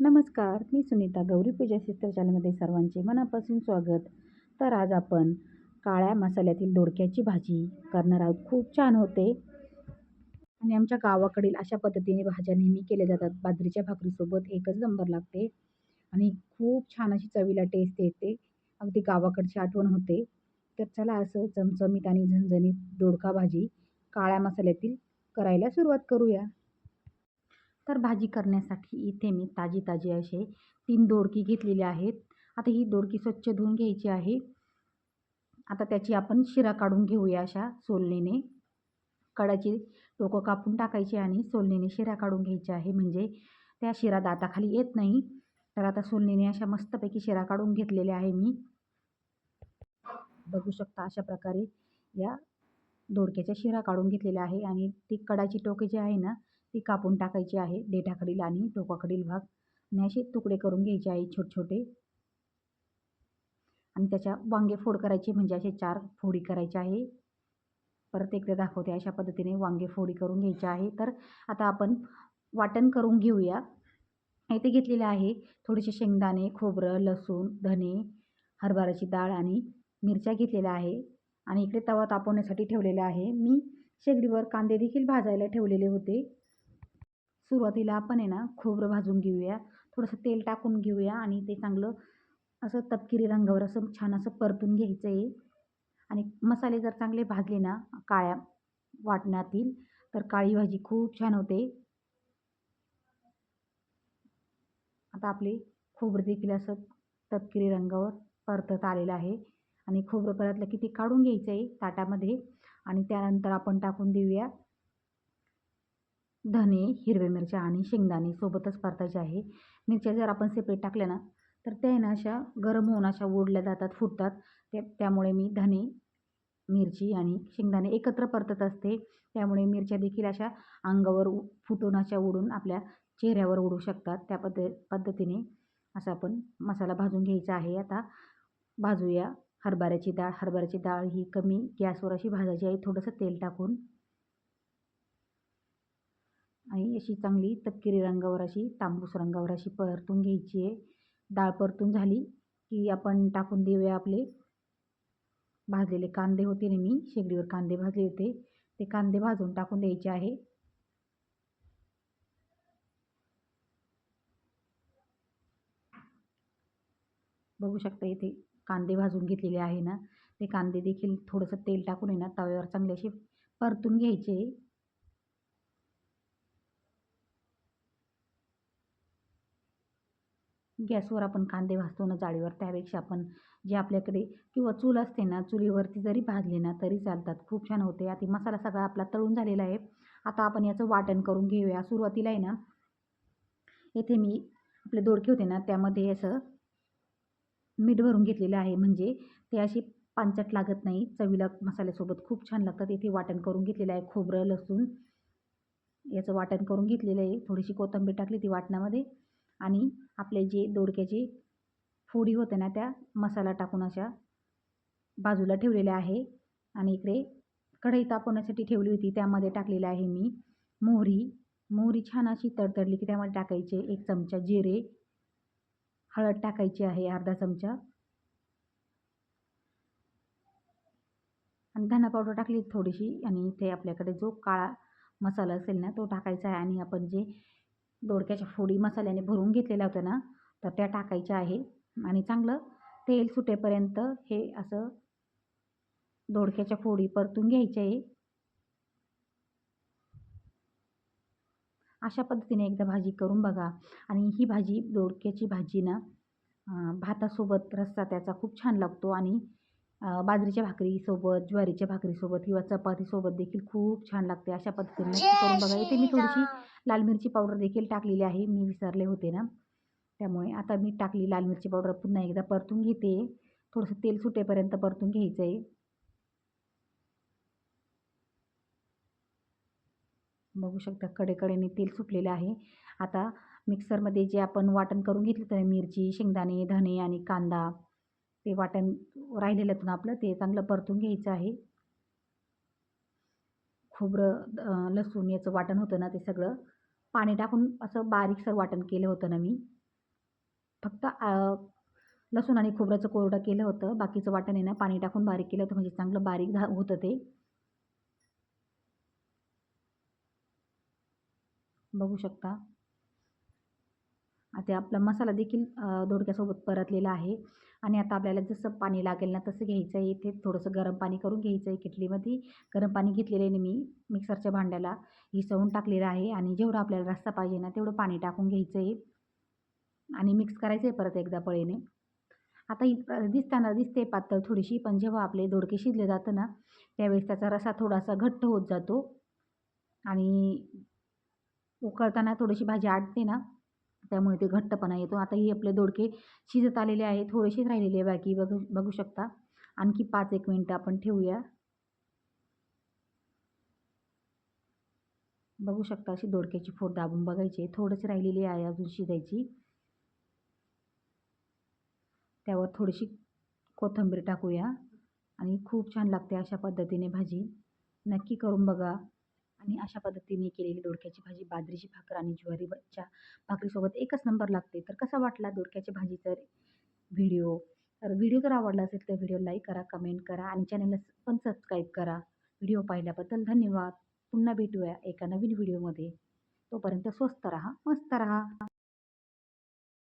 नमस्कार मी सुनीता गौरी पूजा सिस्टर चॅनलमध्ये सर्वांचे मनापासून स्वागत. तर आज आपण काळ्या मसाल्यातील दोडक्याची भाजी करणार आहोत. खूप छान होते. आणि आमच्या गावाकडील अशा पद्धतीने भाज्या नेहमी केल्या जातात. बाजरीच्या भाकरीसोबत एकच नंबर लागते. आणि खूप छान अशी चवीला टेस्ट येते. अगदी गावाकडची आठवण होते. तर चला असं चमचमीत आणि झणझणीत दोडका भाजी काळ्या मसाल्यातील करायला सुरुवात करूया. तर भाजी करण्यासाठी इथे मी ताजी ताजी असे तीन दोडकी घेतलेली आहेत. आता ही दोडकी स्वच्छ धुवून घ्यायची आहे. आता त्याची आपण शिरा काढून घेऊया अशा सोलणीने. कडाची टोकं कापून टाकायची आणि सोलणीने शिरा काढून घ्यायची आहे. म्हणजे त्या शिरा दाताखाली येत नाही. तर आता सोलणीने अशा मस्तपैकी शिरा काढून घेतलेल्या आहे मी. बघू शकता अशा प्रकारे या दोडक्याच्या शिरा काढून घेतलेल्या आहे. आणि ती कडाची टोके जे आहे ना ती कापून टाकायची आहे. देठाकडील आणि टोकाकडील भाग आणि असे तुकडे करून घ्यायचे आहे छोटे छोटे आणि त्याच्या वांगे फोड करायचे म्हणजे असे चार फोडी करायचे आहे. परत एकदा दाखवते अशा पद्धतीने वांगे फोडी करून घ्यायचे आहे. तर आता आपण वाटण करून घेऊया. इथे घेतलेले आहे. थोडेसे शेंगदाणे खोबरं लसूण धने हरभऱ्याची डाळ आणि मिरच्या घेतलेल्या आहे. आणि इकडे तवा तापवण्यासाठी ठेवलेला आहे. मी शेगडीवर कांदे देखील भाजायला ठेवलेले होते. सुरुवातीला आपण आहे ना खोबरं भाजून घेऊया थोडंसं तेल टाकून घेऊया आणि ते चांगलं असं तपकिरी रंगावर असं छान असं परतून घ्यायचं आहे आणि मसाले जर चांगले भाजले ना काळ्या वाटणातील तर काळी भाजी खूप छान होते. आता आपले खोबरं देखील असं तपकिरी रंगावर परतत आलेलं आहे. आणि खोबरं परतलं की ते काढून घ्यायचं आहे ताटामध्ये आणि त्यानंतर आपण टाकून देऊया. धने हिरव्या मिरच्या आणि शेंगदाणे सोबतच परतायचे आहे. मिरच्या जर आपण सेपरेट टाकल्या ना तर त्या ना अशा गरम होऊन अशा ओढल्या जातात फुटतात. त्या त्यामुळे मी धने मिरची आणि शेंगदाणे एकत्र परतत असते. त्यामुळे मिरच्या देखील अशा अंगावर फुटून अशा उडून आपल्या चेहऱ्यावर उडू शकतात. त्या पद्ध पद्धतीने असं आपण मसाला भाजून घ्यायचा आहे. आता भाजूया हरभऱ्याची डाळ. हरभऱ्याची डाळ ही कमी गॅसवर अशी भाजायची आहे. थोडंसं तेल टाकून आणि अशी चांगली तपकिरी रंगावर अशी तांबूस रंगावर अशी परतून घ्यायची आहे. डाळ परतून झाली की आपण टाकून देऊया आपले भाजलेले कांदे होते ना मी शेगडीवर कांदे भाजले होते. ते कांदे भाजून टाकून द्यायचे आहे. बघू शकता इथे कांदे भाजून घेतलेले आहे ना. ते कांदे देखील थोडंसं तेल टाकून आहे ना तव्यावर चांगले असे परतून घ्यायचे. गॅसवर आपण कांदे भाजतो ना जाळीवर त्यापेक्षा आपण जे आपल्याकडे किंवा चूल असते ना चुलीवरती जरी भाजले ना तरी चालतात. खूप छान होते. आता मसाला सगळा आपला तळून झालेला आहे. आता आपण याचं वाटण करून घेऊया. सुरुवातीला आहे ना येथे मी आपले दोडके होते ना त्यामध्ये असं मीठ भरून घेतलेलं आहे. म्हणजे ते अशी पांचट लागत नाही. चवीला मसाल्यासोबत खूप छान लागतात. इथे वाटण करून घेतलेलं आहे. खोबरं लसूण याचं वाटण करून घेतलेलं आहे. थोडीशी कोथिंबीर टाकली ती वाटणामध्ये. आणि आपले जे दोडक्याची फोडी होते ना त्या मसाला टाकून अशा बाजूला ठेवलेल्या आहे. आणि इकडे कढई तापवण्यासाठी ठेवली होती त्यामध्ये टाकलेलं आहे मी मोहरी. मोहरी छान अशी तडतडली की त्यामध्ये टाकायचे एक चमचा जिरे हळद टाकायची आहे अर्धा चमचा. आणि धना पावडर टाकली थोडीशी आणि इथे आपल्याकडे जो काळा मसाला असेल ना तो टाकायचा आहे. आणि आपण जे दोडक्याच्या फोडी मसाल्याने भरून घेतलेल्या होत्या ना तर त्या टाकायच्या आहे. आणि चांगलं तेल सुटेपर्यंत हे असं दोडक्याच्या फोडी परतून घ्यायच्या आहे. अशा पद्धतीने एकदा भाजी करून बघा. आणि ही भाजी दोडक्याची भाजी ना भातासोबत रस्सा त्याचा खूप छान लागतो. आणि बाजरीच्या भाकरीसोबत ज्वारीच्या भाकरीसोबत किंवा चपातीसोबत देखील खूप छान लागते. अशा पद्धतीने करून बघा. इथे मी थोडीशी लाल मिरची पावडर देखील टाकलेली आहे. मी विसरले होते ना. त्यामुळे आता मी टाकली लाल मिरची पावडर पुन्हा एकदा परतून घेते. थोडंसं तेल सुटेपर्यंत परतून घ्यायचं आहे बघू शकता कडेकडेने तेल सुटलेलं आहे. आता मिक्सरमध्ये जे आपण वाटण करून घेतलं तर मिरची शेंगदाणे धणे आणि कांदा ते वाटण राहिलेलं आपलं ते चांगलं परतून घ्यायचं आहे. खोबरं लसूण याचं वाटण होतं ना ते सगळं. पाणी टाकून असं बारीकसर वाटण केलं होतं ना मी. फक्त लसूण आणि खोबऱ्याचं कोरडं केलं होतं. बाकीचं वाटण आहे ना पाणी टाकून बारीक केलं होतं. म्हणजे चांगलं बारीक झा होतं ते. बघू शकता. आता आपला मसाला देखील दोडक्यासोबत परतलेला आहे. आणि आता आपल्याला जसं पाणी लागेल ना तसं घ्यायचं आहे इथे थोडंसं गरम पाणी करून घ्यायचं आहे किटलीमध्ये गरम पाणी घेतलेलं आहे मी मिक्सरच्या भांड्याला. हिसवून टाकलेलं आहे आणि जेवढं आपल्याला रस्सा पाहिजे ना तेवढं पाणी टाकून घ्यायचं आहे आणि मिक्स करायचं आहे परत एकदा पळीने. आता ही दिसताना दिसते पातळ थोडीशी पण जेव्हा आपले दोडके शिजले जातं ना त्यावेळेस त्याचा रसा थोडासा घट्ट होत जातो. आणि उकळताना थोडीशी भाजी आटते ना त्यामुळे ते घट्टपणा येतो. आता ही आपले दोडके शिजत आलेले आहे थोडेसेच राहिलेले आहे बाकी. बघू बघू शकता. आणखी पाच एक मिनटं आपण ठेवूया. बघू शकता अशी दोडक्याची फोड दाबून बघायची थोडंच राहिलेली आहे अजून शिजायची. त्यावर थोडीशी कोथिंबीर टाकूया. आणि खूप छान लागते अशा पद्धतीने भाजी. नक्की करून बघा. आणि अशा पद्धतीने केलेली दोडक्याची भाजी बाजरीची भाकर आणि ज्वारीच्या भाकरीसोबत एकच नंबर लागते. तर कसा वाटला दोडक्याची भाजी तर व्हिडिओ? तर व्हिडिओ जर आवडला असेल तर व्हिडिओ लाईक करा कमेंट करा आणि चॅनलला पण सबस्क्राईब करा. व्हिडिओ पाहिल्याबद्दल धन्यवाद. पुन्हा भेटूया एका नवीन व्हिडिओमध्ये. तोपर्यंत स्वस्त रहा मस्त रहा.